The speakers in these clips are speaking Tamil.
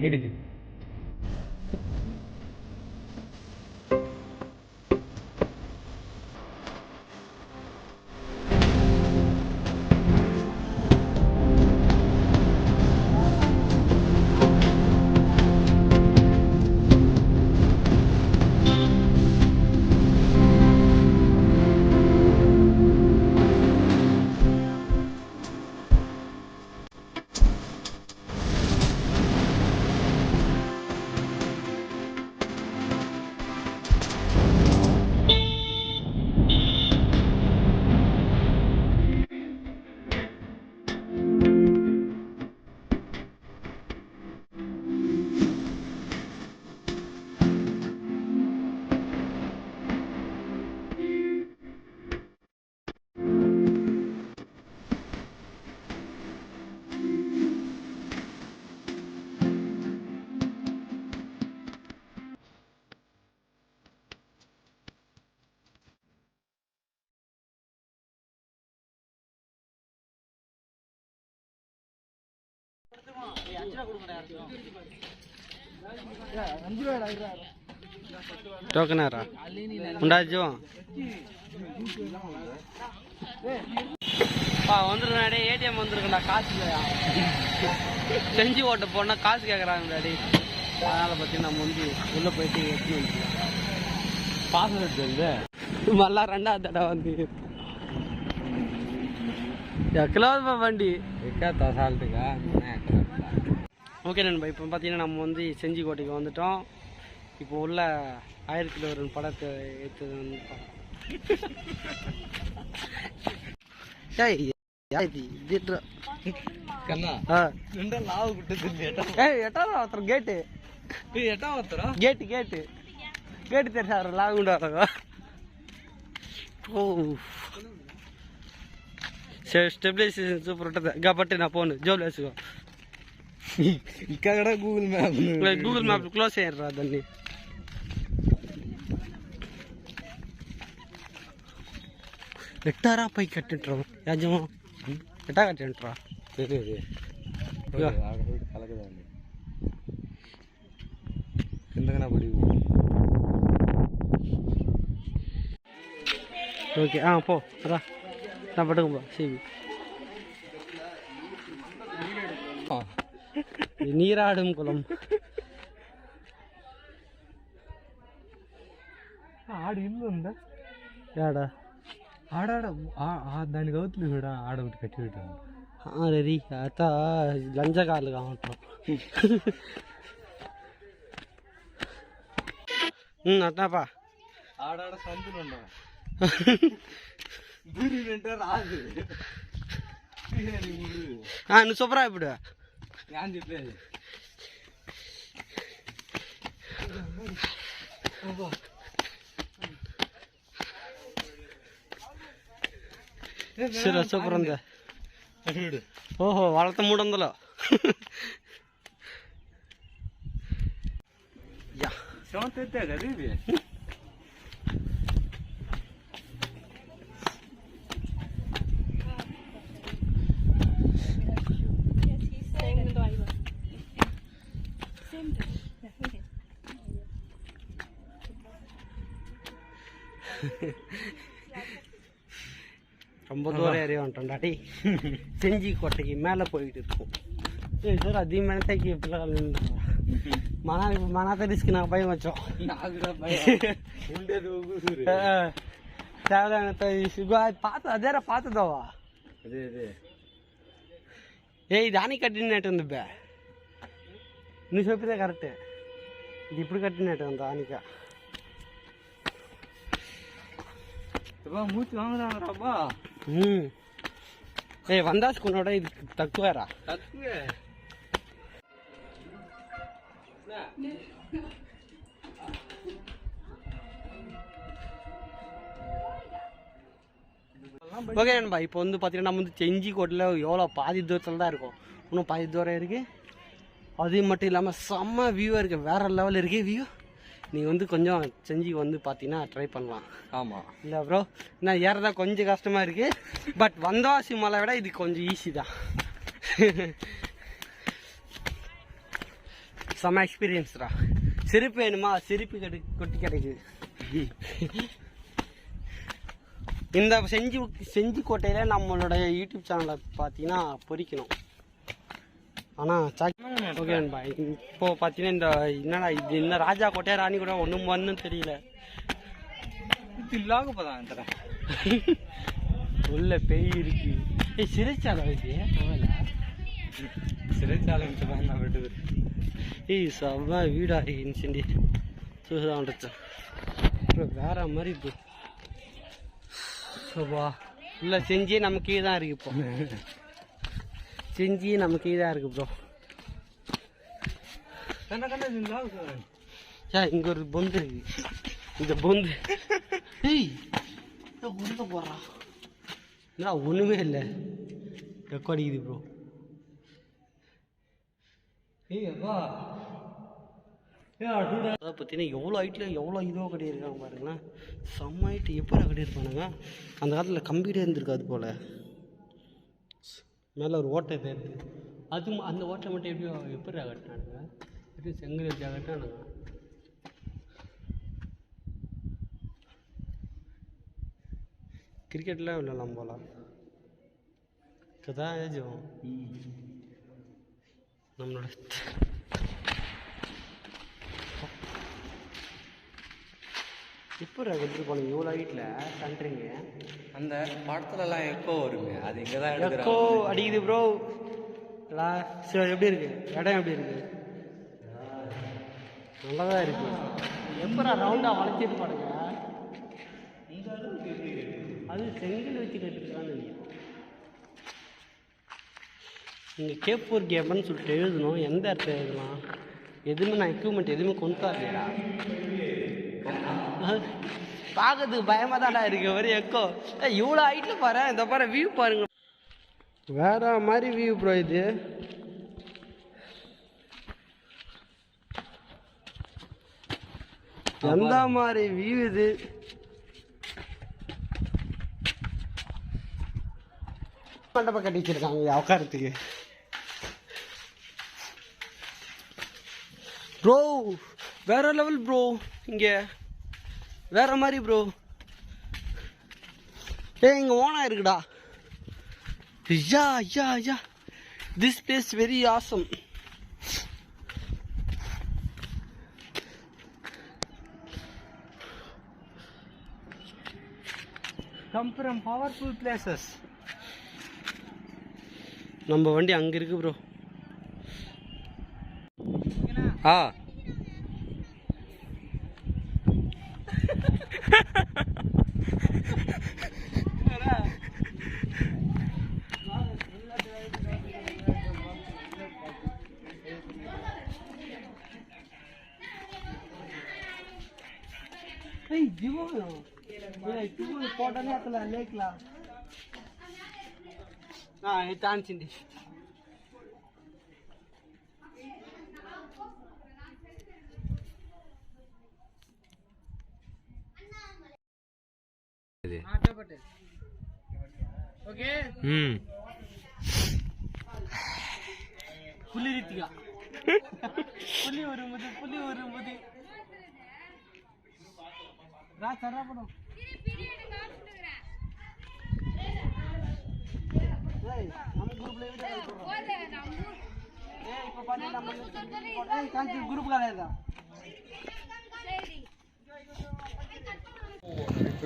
இடிச்சு டோக்கனாரா? உண்டாச்சும் பா டே ஏடிஎம் வந்துருக்கா காசு இல்லையா? செஞ்சு ஓட்ட போனா காசு கேட்குறாங்க டே அதனால பத்தி நம்ம வந்து உள்ள போயிட்டு எடுத்துன்னு வந்துக்கலாம் பாசம் மல்லா ரெண்டாவது தடவை வந்து. எக்கலாவது வண்டி. எக்கா தசால்ட்டுக்கா ஓகே நண்பா இப்போ பார்த்தீங்கன்னா நம்ம வந்து செஞ்சிக்கோட்டைக்கு வந்துட்டோம். இப்போ உள்ள ஆயிரத்தி ஒரு படத்தை எடுத்தது வந்து கேட்டு. கேட்டு கேட்டு. கேட்டு தெரியா லாகு ஓ. ஸ்டெபிலைசேஷன் சூப்பர் பட்டு நான் போகணும். ஜோபில் వేసుకో ఇక్కడ Google map Google map close చేయరా దాన్ని ఎట్టారా పైకి కట్టింటారు యాజమం ఎట్టా కట్టింటారా తెలియదు ఇగో. ఆడబడి కలగదండి కిందకనా పడి ఓకే ఆ, పో రా నా పట్టుకు పో సివి నీరాడం కులం ఆడ ఇల్లు ఉందా ఏడా ఆడాడ దానికి అవుతుంది కూడా ఆడ ఒకటి కట్టి పెట్టాను రెడీ అత లంచగాళ్ళు కావటం అట్నాపా ఆడాడ సంతులు ఉండవు దూరి వింటే రాదు నువ్వు సూపరా ఇప్పుడు నేను చెప్పేది సరే సూపర్ ఉందా చూడు ఓహో వాళ్ళతో మూడు వందలు యా సెవెంత్ ఎత్తే కదా ఇది ரொம்ப தூரம் ஏறி வந்துட்டோம் செஞ்சி கோட்டைக்கு மேலே போயிட்டு இருக்கோம். சார் அதிகமான தைக்கி பிள்ளைகள் மன மனத்தை ரிஸ்க்கு நாங்கள் பயம் வச்சோம். தேவையான பார்த்து அதே பார்த்ததோவா ஏய் தானி கட்டின்னு நேட்டு வந்துப்பேன் అదే అదే ఏ ఇది దానికి కట్టినట్టుంది బే నువ్వు చెప్పితే కరెక్టే ఇది ఇప్పుడు కట్టినట్టు ఉంది దానిక అబ్బా, మూతి వాంగరాబా ఏ వందాసుకున్నాడా ఇది తక్కువేరా తక్కువే ஓகே நண்பா இப்போ வந்து பார்த்தீங்கன்னா நம்ம வந்து செஞ்சி கோட்டில் எவ்வளோ பாதி தூரத்தில் தான் இருக்கும் இன்னும் பாதி தூரம் இருக்கு அது மட்டும் இல்லாமல் செம்ம வியூவாக இருக்குது வேற லெவலில் இருக்கு வியூ நீங்கள் வந்து கொஞ்சம் செஞ்சிக்கு வந்து பார்த்தீங்கன்னா ட்ரை பண்ணலாம். ஆமா. இல்லை ப்ரோ நான் ஏறதா கொஞ்சம் கஷ்டமாக இருக்குது பட் வந்தவாசி மலை விட இது கொஞ்சம் ஈஸி தான். செம்ம எக்ஸ்பீரியன்ஸ்டா சிரிப்பு வேணுமா? சிரிப்பு கெடு கொட்டி கிடைக்குது. இந்த செஞ்சி செஞ்சி கோட்டையில் நம்மளோட யூடியூப் சேனலை பார்த்தீங்கன்னா பொறிக்கணும். ஆனால் ஓகே நண்பா. இப்போ பார்த்தீங்கன்னா இந்த என்னடா இது? என்ன ராஜா கோட்டையா ராணி கோட்டையா ஒன்றும் ஒன்றும் தெரியல. இது இல்லாக போதான் தரேன் உள்ள பேய் இருக்கு. ஏய் சிறைச்சாலை இது. சிறைச்சாலை விடுது ஏய் செவ்வா வீடா இன்சென்டி சூதான் வந்துச்சு அப்புறம் வேற மாதிரி இப்போ சோபா. இல்லை செஞ்சே நம்ம கீழே தான் இருக்கு இப்போ. செஞ்சே நம்ம கீழே தான் இருக்கு ப்ரோ கண்ணா கண்ணா இது இல்லாக சே இங்கே ஒரு பொந்து இருக்கு. இந்த பொந்து. ஏய் இதை உள்ள போடுறா. என்னடா ஒன்றுமே இல்லை. ரெக்கார்ட் அடிக்குது ப்ரோ ஏய் அப்பா. ஏ அடுடா அதை பார்த்தீங்கன்னா எவ்வளோ ஹைட்டில் எவ்வளோ இதுவாக கட்டியிருக்காங்க பாருங்களேன். செம்ம ஹைட்டு எப்போ கட்டியிருப்பானுங்க? அந்த காலத்தில் கம்பிகிட்டே இருந்திருக்காது போல். மேலே ஒரு ஓட்டை தெரியுது அது அந்த ஓட்டை மட்டும் எப்படியோ எப்படி கட்டினானுங்க எப்படி செங்கல் வச்சா கட்டினானுங்க கிரிக்கெட்லாம் விளையாடலாம் போல. கதா ஏஜும் நம்மளோட இப்போ கட்டிட்டு போனீங்க இவ்வளோ ஹைட்டில் கண்ட்ரிங்க அந்த படத்துலலாம் எக்கோ வருங்க அது இங்கே தான் எக்கோ அடிக்குது ப்ரோ சரி எப்படி இருக்கு? இடம் எப்படி இருக்கு? நல்லா தான் இருக்கு எப்போ ரவுண்டாக வளைச்சிட்டு பாருங்க அது செங்கல் வச்சு கட்டிருக்கான்னு நினைக்கிறேன். நீங்கள் கேப்பூர் கேப்பன்னு சொல்லிட்டு எழுதணும். எந்த இடத்துல எழுதலாம்? எதுவுமே நான் எக்யூப்மெண்ட் எதுவுமே கொண்டு வரலையா பார்க்கறதுக்கு பயமாக தான்டா இருக்கு. ஒரு எக்கோ. இவ்வளோ ஹைட்டில் பாரு. இந்த பாரு வியூ பாருங்க. வேற மாதிரி வியூ ப்ரோ இது. எந்த மாதிரி வியூ இது? மண்டபம் கட்டி வச்சிருக்காங்க உட்காரத்துக்கு ப்ரோ வேற லெவல் ப்ரோ இங்கே. வேற மாதிரி ப்ரோ ஏய் இங்கே ஓனா இருக்குடா. ஐயா ஐயா ஐயா. This place very awesome come from powerful places நம்ம வண்டி அங்கே இருக்கு ப்ரோ ஆ. పోటలు అట్లా లేకలా ఛాన్స్ ఇండి புலி ரீத்திகா. புலி வரும்போது புலி வரும்போது. ரா சரா படம் ஏய் நம்ம குரூப்ல ஏய் இப்போ பாத்து நம்ம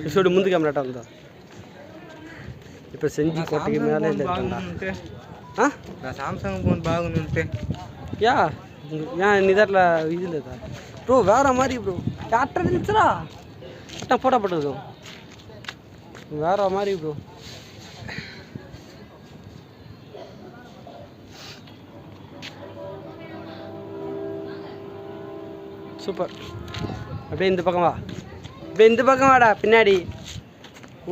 குரூப் காலேதா చూడు ముందు కెమెరా ఉందా ఇప్పుడు సెంజి కోటకి మేలే లేకుండా ఆ? నా సామ్సంగ్ ఫోన్ బాగుంది యా యా నీ దాంట్లో ఇది లేదా బ్రో వేరే మరి బ్రో అట్ట నిల్చరా అట్ట ఫోటో పట్టదు వేరే మరి బ్రో சூப்பர் அப்படியே இந்த பக்கம் வா அப்படியே இந்த பக்கம் வாடா பின்னாடி.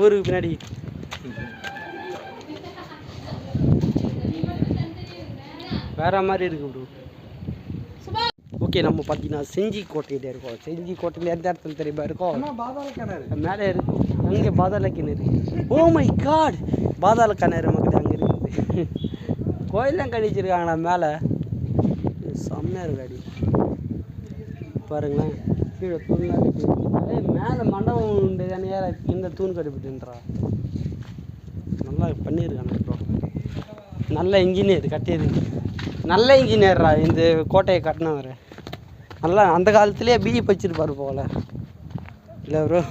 ஊருக்கு பின்னாடி. வேற மாதிரி இருக்கு ப்ரோ ஓகே நம்ம பார்த்தீங்கன்னா செஞ்சி கோட்டையில இருக்கோம். செஞ்சி கோட்டையில எந்த இடத்துல தெரியுமா இருக்கோம்? மேலே இருக்கு. அங்கே பாதாள கிணறு ஓ மை காட் பாதாள கிணறு மக்கள் அங்கே இருக்குது. கோயிலாம் கணிச்சிருக்காங்களா மேலே? செம்ம செம்மையாக இருக்கு அடி. பாருங்களேன். கீழே தூண்லாம் கட்டி மேலே மண்டபம் உண்டு தானே இந்த தூண் கட்டிவிட்டுன்றா நல்லா பண்ணியிருக்கானே ப்ரோ நல்ல இன்ஜினியர் கட்டியது. நல்ல இன்ஜினியர்ரா இந்த கோட்டையை கட்டினவர். நல்லா அந்த காலத்துலேயே பிஇ படிச்சிருப்பார் போல. இல்லை ப்ரோ